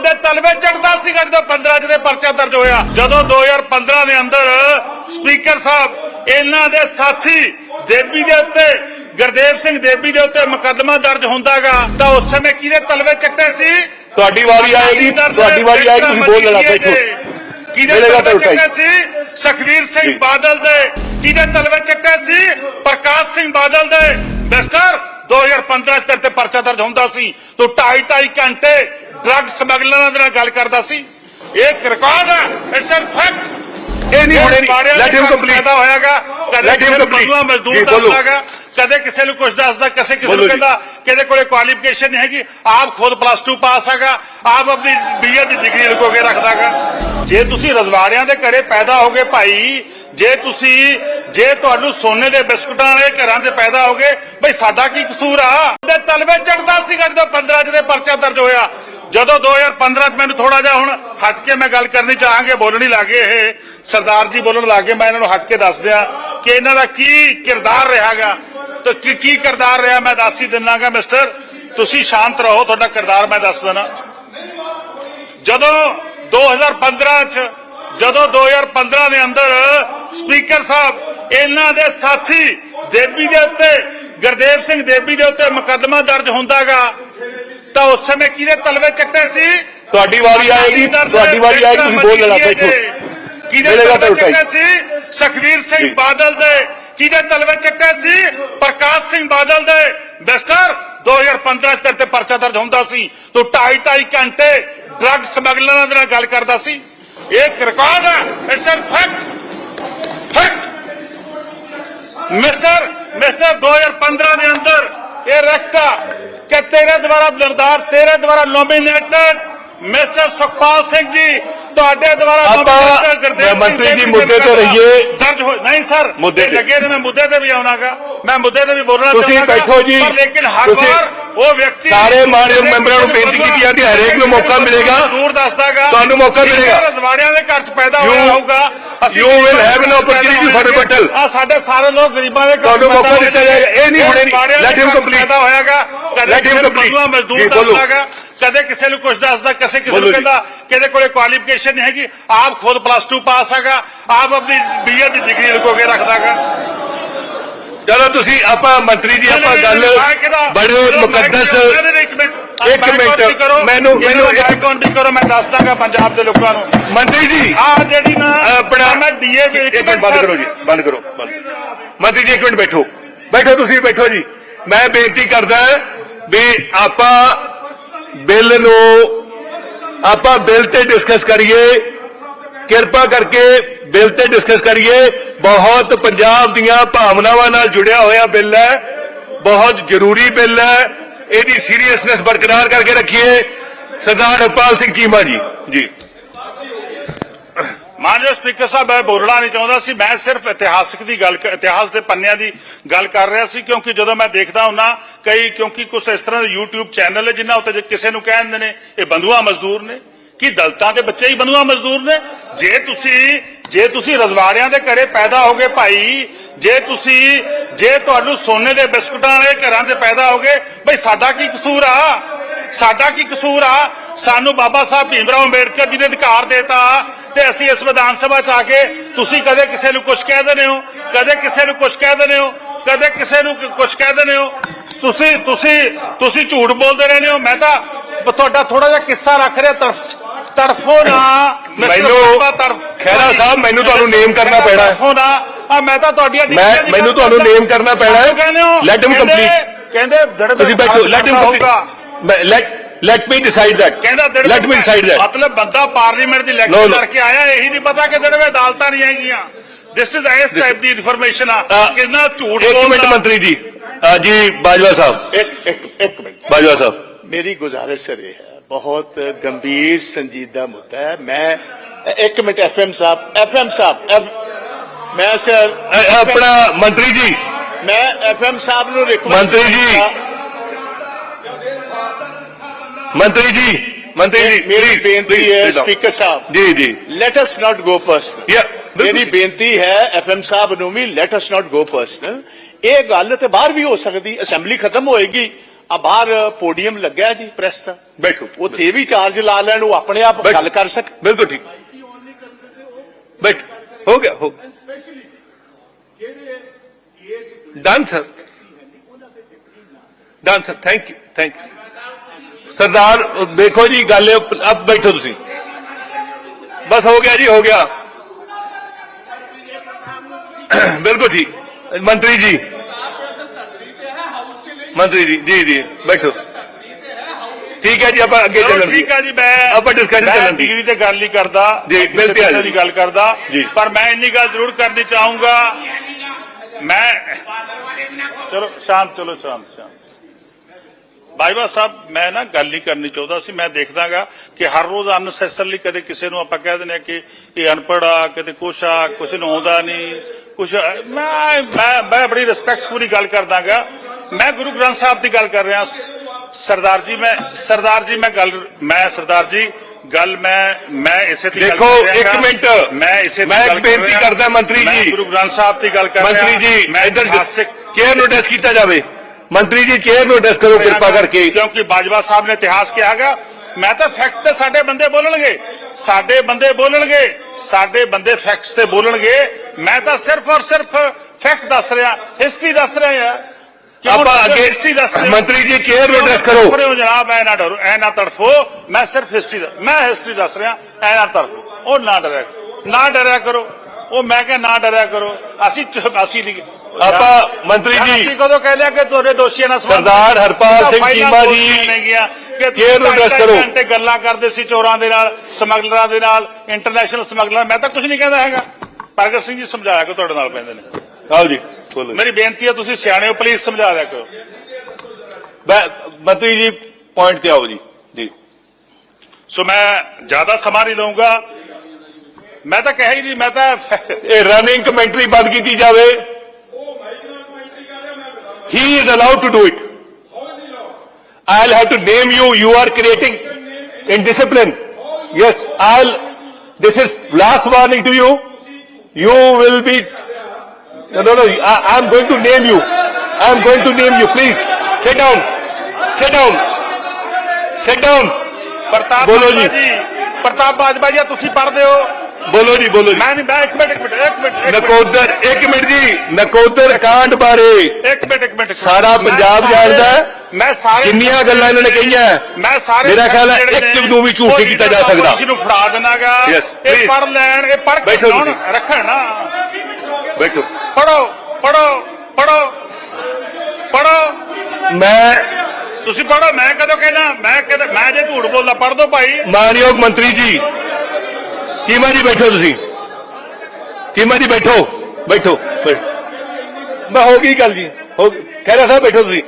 ਦੇ ਤਲਵੇ ਚੜਦਾ ਸੀਗਾ ਜਦੋਂ 15 ਚ ਦੇ ਪਰਚਾ ਦਰਜ ਹੋਇਆ। ਜਦੋਂ 2015 ਦੇ ਅੰਦਰ ਸਪੀਕਰ ਸਾਹਿਬ ਇਹਨਾਂ ਦੇ ਸਾਥੀ ਦੇਬੀ ਦੇ ਉੱਤੇ ਗੁਰਦੇਵ ਸਿੰਘ ਦੇਬੀ ਦੇ ਉੱਤੇ ਮੁਕੱਦਮਾ ਦਰਜ ਹੁੰਦਾਗਾ ਤਾਂ ਉਸ ਸਮੇਂ ਕਿਹਦੇ ਤਲਵੇ ਚੱਟੇ ਸੀ? ਤੁਹਾਡੀ ਵਾਰੀ ਆਏਗੀ ਤੁਹਾਡੀ ਵਾਰੀ ਆਏਗੀ ਤੁਸੀਂ ਬੋਲ ਲੈਣਾ ਬੈਠੋ। ਕਿਹਦੇ ਤਲਵੇ। ਚੱਟੇ ਸੀ? ਸੁਖਵੀਰ ਸਿੰਘ। ਬਾਦਲ ਦੇ ਕਿਹਦੇ ਤਲਵੇ ਚੱਟੇ ਸੀ? ਪ੍ਰਕਾਸ਼ ਸਿੰਘ ਬਾਦਲ ਦੇ। ਮਿਸਟਰ 2015 ਚ ਤੇ ਪਰਚਾ ਦਰਜ ਹੁੰਦਾ ਸੀ। ਤੂੰ ਢਾਈ ਢਾਈ ਘੰਟੇ ਡਰੱਗ ਸਮਗਲਰਾਂ ਦੇ ਨਾਲ ਗੱਲ ਕਰਦਾ ਸੀ। ਇਹ ਰਿਕਾਰਡ ਹੈ ਇਟਸ ਅ ਫੈਕਟ ਇਹ ਨਹੀਂ ਹੋਣੇ ਨਹੀਂ। ਲੈਟ ਹਿਮ ਕੰਪਲੀਟ ਹੋਇਆਗਾ ਕਿਸੇ ਨੂੰ complete. ਮਜ਼ਦੂਰ। ਦੱਸਦਾਗਾ ਕਦੇ ਕਿਸੇ ਨੂੰ ਕੁਝ ਦੱਸਦਾ ਕਿਸੇ ਕਿਸੇ ਨੂੰ। ਕਹਿੰਦਾ ਕਿਹਦੇ ਕੋਲੇ ਕੁਆਲੀਫਿਕੇਸ਼ਨ ਨਹੀਂ ਹੈਗੀ ਆਪ ਖੁਦ ਪਲੱਸ 2 ਪਾਸ ਹੈਗਾ ਆਪ ਆਪਣੀ ਬੀਏ ਦੀ ਡਿਗਰੀ ਲੁਕੋ ਕੇ ਰੱਖਦਾਗਾ। ਜੇ ਤੁਸੀਂ ਰਜਵਾੜਿਆਂ ਦੇ ਘਰੇ ਪੈਦਾ ਹੋਗੇ ਭਾਈ ਜੇ ਤੁਸੀਂ ਜੇ ਤੁਹਾਨੂੰ ਸੋਨੇ ਦੇ ਬਿਸਕੁਟਾਂ ਵਾਲੇ ਘਰਾਂ 'ਚ ਪੈਦਾ ਹੋਗੇ ਬਈ ਸਾਡਾ ਕੀ ਕਸੂਰ ਆ? ਤੇ ਤਲਵੇ ਚੜਦਾ ਸੀਗਾ ਜਦੋਂ 15 ਚ ਦੇ ਪਰਚਾ ਦਰਜ ਹੋਇਆ। ਜਦੋਂ 2015 ਚ ਮੈਨੂੰ ਥੋੜਾ ਜਿਹਾ ਹੁਣ ਹਟ ਕੇ ਮੈਂ ਗੱਲ ਕਰਨੀ ਚਾਹਾਂਗੇ, ਬੋਲਣੀ ਲੱਗੇ ਇਹ ਸਰਦਾਰ ਜੀ ਬੋਲਣ ਲੱਗੇ ਮੈਂ ਇਹਨਾਂ ਨੂੰ ਹਟ ਕੇ ਦੱਸ ਦਿਆਂ ਕਿ ਇਹਨਾਂ ਦਾ ਕੀ ਕਿਰਦਾਰ ਰਿਹਾਗਾ। ਤੇ ਕੀ ਕੀ ਕਿਰਦਾਰ ਰਿਹਾ ਮੈਂ ਦੱਸ ਹੀ ਦਿੰਨਾਗਾ, ਮਿਸਟਰ। ਤੁਸੀਂ ਸ਼ਾਂਤ ਰਹੋ, ਤੁਹਾਡਾ ਕਿਰਦਾਰ ਮੈਂ ਦੱਸ ਦੇਣਾ ਜਦੋਂ 2015 ਚ ਜਦੋਂ 2015 ਦੇ ਅੰਦਰ ਸਪੀਕਰ ਸਾਹਿਬ ਇਹਨਾਂ ਦੇ ਸਾਥੀ ਦੇਵੀ ਦੇ ਉੱਤੇ, ਗੁਰਦੇਵ ਸਿੰਘ ਦੇਬੀ ਦੇ ਉੱਤੇ ਮੁਕੱਦਮਾ ਦਰਜ ਹੁੰਦਾਗਾ ਤਾਂ ਉਸ ਸਮੇਂ ਕਿਹਦੇ ਤਲਵੇ ਚੱਟੇ ਸੀ? ਤੁਹਾਡੀ ਵਾਰੀ ਆਏਗੀ ਤੁਹਾਡੀ ਵਾਰੀ ਆਏਗੀ ਤੁਸੀਂ ਬੋਲ ਲੈਣਾ ਬੈਠੋ। ਕਿਹਦੇ ਮਿਲੇਗਾ ਤਾਂ ਤਲਵੇ ਉਠਾਈ। ਚੱਟੇ ਸੀ? ਸੁਖਵੀਰ ਸਿੰਘ ਜੀ। ਬਾਦਲ ਦੇ। ਕਿਹਦੇ ਤਲਵੇ ਚੱਟੇ ਸੀ? ਪ੍ਰਕਾਸ਼ ਸਿੰਘ ਬਾਦਲ ਦੇ। ਮਿਸਟਰ 2015 ਚ ਤੇਰੇ ਤੇ ਪਰਚਾ ਦਰਜ ਹੁੰਦਾ ਸੀ। ਤੂੰ ਢਾਈ ਢਾਈ ਘੰਟੇ ਡਰੱਗ ਸਮਗਲਰਾਂ ਦੇ ਨਾਲ ਗੱਲ ਕਰਦਾ ਸੀ। ਇਹ ਇੱਕ ਰਿਕਾਰਡ ਹੈ it's a fact fact mister mister 2015 ਦੇ ਅੰਦਰ ਇਹ ਰਖਤਾ ਕਿ ਤੇਰੇ ਦੁਆਰਾ ਲੜਦਾਰ ਤੇਰੇ ਦੁਆਰਾ ਨੋਮੀਨੇਟਡ ਮਿਸਟਰ ਸੁਖਪਾਲ ਸਿੰਘ ਜੀ ਤੁਹਾਡੇ ਦੁਆਰਾ ਮੰਤਰੀ ਜੀ ਮੁੱਦੇ ਤੇ ਰਹੀਏ। ਦਰਜ ਹੋ ਨਹੀਂ ਸਰ ਮੁੱਦੇ। ਲੱਗੇ ਨੇ ਮੈਂ ਮੁੱਦੇ ਤੇ ਵੀ ਆਉਣਾਗਾ ਮੈਂ ਮੁੱਦੇ ਤੇ ਵੀ ਬੋਲਣਾ ਤੁਸੀਂ। ਬੈਠੋ ਜੀ। ਪਰ ਲੇਕਿਨ ਹਰ ਵਾਰ ਉਹ ਵਿਅਕਤੀ ਸਾਰੇ ਮਾਨਯੋਗ ਮੈਂਬਰਾਂ ਨੂੰ ਬੇਨਤੀ ਕੀਤੀ ਜਾਂਦੀ ਹਰੇਕ ਨੂੰ ਮੌਕਾ ਮਿਲੇਗਾ। ਦੂਰ ਦੱਸਦਾਗਾ ਤੁਹਾਨੂੰ ਮੌਕਾ ਮਿਲੇਗਾ। ਰਜਵਾੜਿਆਂ ਦੇ ਘਰ ਚ ਪੈਦਾ ਹੋਇਆ ਹੋਊਗਾ you will have an opportunity for rebuttal. ਆ ਸਾਡੇ ਸਾਰੇ ਲੋਕ ਗਰੀਬਾਂ ਦੇ ਘਰ ਤੁਹਾਨੂੰ ਮੌਕਾ ਦਿੱਤਾ ਜਾਏਗਾ। ਇਹ ਨਹੀਂ ਹੋਣੇ ਘਰ ਚ complete. ਪੈਦਾ ਹੋਇਆਗਾ ਕਦੇ ਕਿਸੇ ਨੂੰ complete. ਮਜ਼ਦੂਰ। ਦੱਸਦਾਗਾ ਕਦੇ ਕਿਸੇ ਨੂੰ ਕੁਝ ਦੱਸਦਾ ਕਿਸੇ ਕਿਸੇ ਨੂੰ। ਕਹਿੰਦਾ ਕਿਹਦੇ ਕੋਲੇ ਕੁਆਲੀਫਿਕੇਸ਼ਨ ਨਹੀਂ ਹੈਗੀ ਆਪ ਖੁਦ ਪਲੱਸ 2 ਪਾਸ ਹੈਗਾ ਆਪ ਆਪਣੀ ਬੀਏ ਦੀ ਡਿਗਰੀ ਲੁਕੋ ਕੇ ਰੱਖਦਾਗਾ। ਚਲੋ ਤੁਸੀਂ ਆਪਾਂ ਮੰਤਰੀ ਜੀ ਆਪਾਂ ਗੱਲ ਬੜੇ ਮੁਕੱਦਸ ਇੱਕ ਮਿੰਟ। ਇੱਕ ਮੈਨੂੰ- ਮੈਨੂੰ ਇੱਕ- ਕਾਉਂਟਿੰਗ ਕਰੋ ਮੈਂ ਦੱਸ ਦਾਂਗਾ ਪੰਜਾਬ ਦੇ ਲੋਕਾਂ ਨੂੰ। ਮੰਤਰੀ ਜੀ। ਆ ਜਿਹੜੀ ਨਾ ਆਪਣਾ ਮੈਂ ਡੀਏ ਇੱਕ ਮਿੰਟ ਬੰਦ ਕਰੋ ਜੀ ਬੰਦ ਕਰੋ ਮੰਤਰੀ ਜੀ ਇੱਕ ਮਿੰਟ ਬੈਠੋ। ਬੈਠੋ ਤੁਸੀਂ ਬੈਠੋ ਜੀ। ਮੈਂ ਬੇਨਤੀ ਕਰਦਾ ਵੀ ਆਪਾਂ ਬਿੱਲ ਨੂੰ, ਆਪਾਂ ਬਿੱਲ ਤੇ ਡਿਸਕਸ ਕਰੀਏ। ਕਿਰਪਾ ਕਰਕੇ ਬਿੱਲ ਤੇ ਡਿਸਕਸ ਕਰੀਏ। ਬਹੁਤ ਪੰਜਾਬ ਦੀਆਂ ਭਾਵਨਾਵਾਂ ਨਾਲ ਜੁੜਿਆ ਹੋਇਆ ਬਿੱਲ ਹੈ। ਬਹੁਤ ਜ਼ਰੂਰੀ ਬਿੱਲ ਹੈ। ਇਹਦੀ ਸੀਰੀਅਸਨੈਸ ਬਰਕਰਾਰ ਕਰਕੇ ਰੱਖੀਏ। ਸਰਦਾਰ ਹਰਪਾਲ ਸਿੰਘ ਚੀਮਾ ਜੀ ਜੀ। ਮਾਨਯੋਗ ਸਪੀਕਰ ਸਾਹਿਬ, ਮੈਂ ਬੋਲਣਾ ਨਹੀਂ ਚਾਹੁੰਦਾ ਸੀ, ਮੈਂ ਸਿਰਫ ਇਤਿਹਾਸਕ ਦੀ ਗੱਲ ਇਤਿਹਾਸ ਦੇ ਪੰਨਿਆਂ ਦੀ ਗੱਲ ਕਰ ਰਿਹਾ ਸੀ, ਕਿਉਂਕਿ ਜਦੋਂ ਮੈਂ ਦੇਖਦਾ ਹੁੰਨਾ, ਕਈ, ਕਿਉਂਕਿ ਕੁਝ ਇਸ ਤਰ੍ਹਾਂ ਦੇ YouTube ਚੈਨਲ ਹੈ ਜਿਨ੍ਹਾਂ ਉੱਤੇ ਕਿਸੇ ਨੂੰ ਕਹਿੰਦੇ ਨੇ, ਇਹ ਬੰਧੂਆ ਮਜ਼ਦੂਰ ਨੇ, ਕੀ ਦਲਤਾਂ ਦੇ ਬੱਚੇ ਹੀ ਬੰਧੂਆ ਮਜ਼ਦੂਰ ਨੇ? ਜੇ ਤੁਸੀਂ ਜੇ ਤੁਸੀਂ ਰਜਵਾੜਿਆਂ ਦੇ ਘਰੇ ਪੈਦਾ ਹੋਗੇ ਭਾਈ, ਜੇ ਤੁਸੀਂ, ਜੇ ਤੁਹਾਨੂੰ ਸੋਨੇ ਦੇ ਬਿਸਕੁਟਾਂ ਵਾਲੇ ਘਰਾਂ 'ਚ ਪੈਦਾ ਹੋਗੇ ਭਾਈ ਸਾਡਾ ਕੀ ਕਸੂਰ ਆ? ਸਾਡਾ ਕੀ ਕਸੂਰ ਆ? ਸਾਨੂੰ ਬਾਬਾ ਸਾਹਿਬ ਭੀਮ ਰਾਓ ਅੰਬੇਡਕਰ ਜੀ ਨੇ ਅਧਿਕਾਰ ਦੇਤਾ ਤੇ ਅਸੀਂ ਇਸ ਵਿਧਾਨ ਸਭਾ 'ਚ ਆ ਕੇ ਤੁਸੀਂ ਕਦੇ ਕਿਸੇ ਨੂੰ ਕੁਝ ਕਹਿ ਦਿੰਦੇ ਹੋ ਕਦੇ ਕਿਸੇ ਨੂੰ ਕੁਝ ਕਹਿ ਦਿੰਦੇ ਹੋ ਕਦੇ ਕਿਸੇ ਨੂੰ ਕੁਝ ਕਹਿ ਦਿੰਦੇ ਹੋ। ਤੁਸੀਂ ਤੁਸੀਂ ਤੁਸੀਂ ਝੂਠ ਬੋਲਦੇ ਰਹਿੰਦੇ ਹੋ। ਮੈਂ ਤਾਂ ਤੁਹਾਡਾ ਥੋੜਾ ਜਿਹਾ ਕਿੱਸਾ ਰੱਖ ਰਿਹਾ ਤਰਫ ਤਰਫੋ ਨਾ ਮੈਨੂੰ- ਖਹਿਰਾ ਸਾਹਿਬ, ਮੈਨੂੰ ਤੁਹਾਨੂੰ name ਕਰਨਾ ਪੈਣਾ ਹੈ। ਤਰਫੋ ਨਾ। ਆ ਮੈਂ ਤਾਂ ਤੁਹਾਡੀਆਂ ਮੈਨੂੰ ਤੁਹਾਨੂੰ। ਨੇਮ ਕਰਨਾ ਪੈਣਾ ਲੈਟ ਹਿਮ ਕਹਿੰਦੇ- ਕੰਪਲੀਟ ਕਹਿੰਦੇ ਜਿਹੜੇ ਤੁਸੀਂ ਬੈਠੋ let him. Complete let let me decide that ਕਹਿੰਦਾ ਤੇਰੇ ਲੈਟ ਮੀ ਡਿਸਾਈਡ ਦੈਟ ਮਤਲਬ ਬੰਦਾ ਪਾਰਲੀਮੈਂਟ ਦੀ ਇਲੈਕਸ਼ਨ ਕਰਕੇ ਆਇਆ ਇਹੀ ਨਹੀਂ ਪਤਾ ਕਿ ਤੇਰੇ ਵਿੱਚ ਅਦਾਲਤਾਂ ਨਹੀਂ ਹੈਗੀਆਂ। ਦਿਸ ਇਜ਼ ਇਸ ਟਾਈਪ ਦੀ ਇਨਫੋਰਮੇਸ਼ਨ ਆ ਕਿੰਨਾ ਝੂਠ ਬੋਲਦਾ ਇੱਕ ਮਿੰਟ ਮੰਤਰੀ ਜੀ। ਜੀ ਬਾਜਵਾ ਸਾਹਿਬ। ਇੱਕ ਇੱਕ ਇੱਕ ਮਿੰਟ। ਬਾਜਵਾ ਸਾਹਿਬ। ਮੇਰੀ ਗੁਜ਼ਾਰਿਸ਼ ਸਰ ਇਹ ਬਹੁਤ ਗੰਭੀਰ ਸੰਜੀਦਾ ਮੁੱਦਾ ਹੈ। ਮੈਂ ਇੱਕ ਮਿੰਟ ਐਫ ਐਮ ਸਾਹਿਬ ਐਫ ਐਮ ਸਾਹਿਬ ਮੈਂ ਸਰ ਆਪਣਾ ਮੰਤਰੀ ਜੀ। ਮੈਂ ਐਫ ਐਮ ਸਾਹਿਬ ਨੂੰ ਰਿਕਵੈਸਟ ਮੰਤਰੀ ਜੀ। ਮੰਤਰੀ ਜੀ ਮੰਤਰੀ ਜੀ ਮੇਰੀ ਬੇਨਤੀ ਹੈ. ਸਪੀਕਰ ਸਾਹਿਬ। ਜੀ ਜੀ। Let us not go personal. ਮੇਰੀ ਬੇਨਤੀ ਹੈ ਐਫਐਮ ਸਾਹਿਬ ਨੂੰ ਵੀ light us not go personal ਇਹ ਗੱਲ ਤੇ ਬਾਹਰ ਵੀ ਹੋ ਸਕਦੀ ਅਸੈਂਬਲੀ ਖਤਮ ਹੋਏਗੀ। ਆ ਬਾਹਰ ਪੋਡੀਅਮ ਲੱਗਿਆ ਜੀ ਪ੍ਰੈਸ ਦਾ। ਬੈਠੋ ਉੱਥੇ ਵੀ ਚਾਰਜ ਲਾ ਲੈਣ ਉਹ ਆਪਣੇ ਆਪ। ਗੱਲ ਕਰ ਸਕ ਬਿਲਕੁਲ ਠੀਕ। ਬੈਠ ਹੋ ਗਿਆ ਹੋ done sir done sir thank you thank you ਸਰਦਾਰ ਦੇਖੋ ਜੀ ਗੱਲ ਅਬ ਬੈਠੋ ਤੁਸੀਂ ਬਸ ਹੋ ਗਿਆ ਜੀ ਹੋ ਗਿਆ ਬਿਲਕੁਲ ਠੀਕ ਮੰਤਰੀ ਜੀ ਮੰਤਰੀ ਜੀ ਜੀ ਜੀ ਬੈਠੋ ਠੀਕ ਹੈ ਜੀ ਆਪਾਂ ਅੱਗੇ ਚਲੋ ਚੱਲਣ ਠੀਕ ਆ ਜੀ ਮੈਂ ਆਪਾਂ discussion ਮੈਂ ਚੱਲਣ ਦੀ। ਡਿਗਰੀ ਤੇ ਗੱਲ ਨਹੀਂ ਕਰਦਾ ਜੀ, ਮੈਂ ਕਿਸੇ ਬਿਲਕੁਲ ਤਰ੍ਹਾਂ ਦੀ ਗੱਲ ਕਰਦਾ ਜੀ। ਪਰ ਮੈਂ ਇੰਨੀ ਗੱਲ ਜ਼ਰੂਰ ਕਰਨੀ ਚਾਹੂੰਗਾ ਮੈਂ ਚਲੋ ਸ਼ਾਂਤ ਚਲੋ ਸ਼ਾਂਤ ਸ਼ਾਂਤ ਬਾਈਬਾ ਸਾਹਿਬ ਮੈਂ ਨਾ ਗੱਲ ਨਹੀਂ ਕਰਨੀ ਚਾਹੁੰਦਾ ਸੀ ਮੈਂ ਦੇਖਦਾਗਾ ਕਿ ਹਰ ਰੋਜ਼ ਅਨਸੈਸਰਲੀ ਕਦੇ ਕਿਸੇ ਨੂੰ ਆਪਾਂ ਕਹਿ ਦਿੰਦੇ ਆ ਕਿ ਇਹ ਅਨਪੜ੍ਹ ਆ ਕਦੇ ਕੁਛ ਆ ਕਿਸੇ ਨੂੰ ਆਉਂਦਾ ਨਹੀਂ ਕੁਛ ਮੈਂ ਮੈਂ ਬੜੀ ਰਿਸਪੈਕਟਫੁਲੀ ਗੱਲ ਕਰਦਾਗਾ ਮੈਂ ਗੁਰੂ ਗ੍ਰੰਥ ਸਾਹਿਬ ਦੀ ਗੱਲ ਕਰ ਰਿਹਾ ਸਰਦਾਰ ਜੀ ਮੈਂ ਸਰਦਾਰ ਜੀ ਮੈਂ ਗੱਲ ਮੈਂ ਸਰਦਾਰ ਜੀ ਗੱਲ ਮੈਂ ਮੈਂ ਇਸੇ ਦੀ ਗੱਲ ਦੇਖੋ, ਕਰ ਰਿਹਾ ਇੱਕ ਗਾ। ਮਿੰਟ। ਮੈਂ ਇਸੇ ਦੀ ਮੈਂ ਗੱਲ ਬੇਨਤੀ। ਕਰਦਾ ਮੰਤਰੀ ਜੀ। ਗੁਰੂ ਗ੍ਰੰਥ ਸਾਹਿਬ ਦੀ ਗੱਲ ਕਰ ਰਿਹਾ ਮੰਤਰੀ ਜੀ ਮੈਂ ਇੱਧਰ ਇਤਿਹਾਸਿਕ ਚੇਅਰ ਨੂੰ ਡੈਸ ਕੀਤਾ ਜਾਵੇ ਮੰਤਰੀ ਜੀ ਚੇਅਰ ਨੂੰ ਡੈਸ ਕਰੋ ਕਿਰਪਾ ਕਰਕੇ। ਕਿਉਂਕਿ ਬਾਜਵਾ ਸਾਹਿਬ ਨੇ ਇਤਿਹਾਸ ਕਿਹਾਗਾ ਮੈਂ ਤਾਂ ਫੈਕਟ ਤੇ ਸਾਡੇ ਬੰਦੇ ਬੋਲਣਗੇ। ਸਾਡੇ ਬੰਦੇ ਬੋਲਣਗੇ। ਸਾਡੇ ਬੰਦੇ ਫੈਕਟਸ ਤੇ ਬੋਲਣਗੇ। ਮੈਂ ਤਾਂ ਸਿਰਫ ਔਰ ਸਿਰਫ ਫੈਕਟ ਦੱਸ ਰਿਹਾ ਹਿਸਟਰੀ ਦੱਸ ਰਿਹਾ ਆ ਆਪਾਂ ਅੱਗੇ ਹਿਸਟਰੀ ਦੱਸ ਰਹੇ। ਮੰਤਰੀ ਜੀ ਚੇਅਰ ਨੂੰ ਡੈਸ ਕਿਉਂ ਕਰੋ। ਹੋ ਜਨਾਬ? ਐ ਨਾ ਡਰੋ ਐ ਨਾ ਤੜਫੋ। ਮੈਂ ਸਿਰਫ ਹਿਸਟਰੀ ਮੈਂ ਹਿਸਟਰੀ ਦੱਸ ਰਿਹਾ ਐ ਨਾ ਤੜਫੋ। ਉਹ ਨਾ ਡਰਿਆ ਕਰੋ। ਨਾ ਡਰਿਆ ਕਰੋ। ਉਹ ਮੈਂ ਕਿਹਾ ਨਾ ਡਰਿਆ ਕਰੋ। ਅਸੀਂ ਅਸੀਂ ਨਹੀਂ ਆਪਾਂ ਮੰਤਰੀ ਜੀ ਅਸੀਂ ਕਦੋਂ ਕਹਿੰਦੇ ਆ ਕਿ ਤੁਹਾਡੇ ਦੋਸ਼ੀਆਂ ਨਾਲ ਸਰਦਾਰ ਹਰਪਾਲ ਸਿੰਘ ਚੀਮਾ ਜੀ, ਕੇਅਰ ਨੂੰ ਕਰੋ। ਗੱਲਾਂ ਕਰਦੇ ਸੀ ਚੋਰਾਂ ਦੇ ਨਾਲ ਸਮਗਲਰਾਂ ਦੇ ਨਾਲ ਇੰਟਰਨੈਸ਼ਨਲ ਸਮਗਲਰ ਮੈਂ ਤਾਂ ਕੁਝ ਨਹੀਂ ਕਹਿੰਦਾ ਹੈਗਾ। ਪ੍ਰਗਟ ਸਿੰਘ ਜੀ ਸਮਝਾਇਆ ਕਿ ਤੁਹਾਡੇ ਨਾਲ ਪੈਂਦੇ ਨੇ। ਆਓ ਜੀ ਬੋਲੋ ਮੇਰੀ ਬੇਨਤੀ ਹੈ ਤੁਸੀਂ ਸਿਆਣੇ ਹੋ ਪਲੀਜ਼ ਸਮਝਾ ਦਿਆ ਕਰੋ। ਮੰਤਰੀ ਜੀ ਪੁਆਇੰਟ ਤੇ ਆਓ ਜੀ। ਜੀ। ਸੋ ਮੈਂ ਜ਼ਿਆਦਾ ਸਮਾਂ ਨਹੀਂ ਲਵਾਂਗਾ ਮੈਂ ਤਾਂ ਕਹਿ ਹੀ ਨਹੀਂ ਮੈਂ ਤਾਂ ਇਹ ਰਨਿੰਗ ਕਮੈਂਟਰੀ ਬੰਦ ਕੀਤੀ ਜਾਵੇ he is allowed to do it i'll have to name you you are creating indiscipline yes i'll this is last warning to you you will be no no no I, i'm going to name you i'm going to name you please sit down sit down sit down ਪ੍ਰਤਾਪ ਬੋਲੋ ਬਾਜਵਾ ਜੀ। ਜੀ ਪ੍ਰਤਾਪ ਬਾਜਵਾ ਜੀ ਤੁਸੀਂ ਪੜ੍ਹਦੇ ਹੋ ਬੋਲੋ ਜੀ ਬੋਲੋ ਜੀ ਮੈਂ ਨਹੀਂ ਮੈਂ ਇੱਕ ਮਿੰਟ ਇੱਕ ਮਿੰਟ ਇੱਕ ਮਿੰਟ ਨਕੋਦਰ ਇੱਕ ਮਿੰਟ ਜੀ ਨਕੋਦਰ ਕਾਂਡ ਬਾਰੇ ਇੱਕ ਮਿੰਟ ਇੱਕ ਮਿੰਟ ਸਾਰਾ ਪੰਜਾਬ ਜਾਣਦਾ। ਮੈਂ ਸਾਰੇ ਕਿੰਨੀਆਂ ਗੱਲਾਂ ਇਹਨਾਂ ਨੇ ਕਹੀਆਂ। ਮੈਂ ਸਾਰੇ ਮੇਰਾ ਖਿਆਲ ਹੈ ਇੱਕ ਨੇ, ਵੀ ਝੂਠ ਨਹੀਂ ਕੀਤਾ ਜਾ ਸਕਦਾ। ਕਿਸੇ ਨੂੰ ਫੜਾ ਦੇਣਾਗਾ ਇਹ. ਪੜ ਲੈਣ ਇਹ ਪੜ ਕੇ। ਰੱਖਣ ਨਾ ਬੈਠੋ ਪੜੋ ਪੜੋ ਪੜੋ ਪੜੋ ਮੈਂ ਤੁਸੀਂ ਪੜੋ ਮੈਂ ਕਦੋਂ ਕਹਿਣਾ ਮੈਂ ਕਦੇ ਮੈਂ ਜੇ ਝੂਠ ਬੋਲਦਾ ਪੜ ਦੋ ਭਾਈ ਮਾਨਯੋਗ ਮੰਤਰੀ ਜੀ ਚੀਮਾ ਜੀ ਬੈਠੋ ਤੁਸੀਂ ਚੀਮਾ ਜੀ ਬੈਠੋ ਬੈਠੋ ਬੈਠੋ। ਮੈਂ ਹੋ ਗਈ ਗੱਲ ਜੀ ਹੋ ਗਈ। ਰਿਹਾ ਸਾਹਿਬ ਬੈਠੋ ਤੁਸੀਂ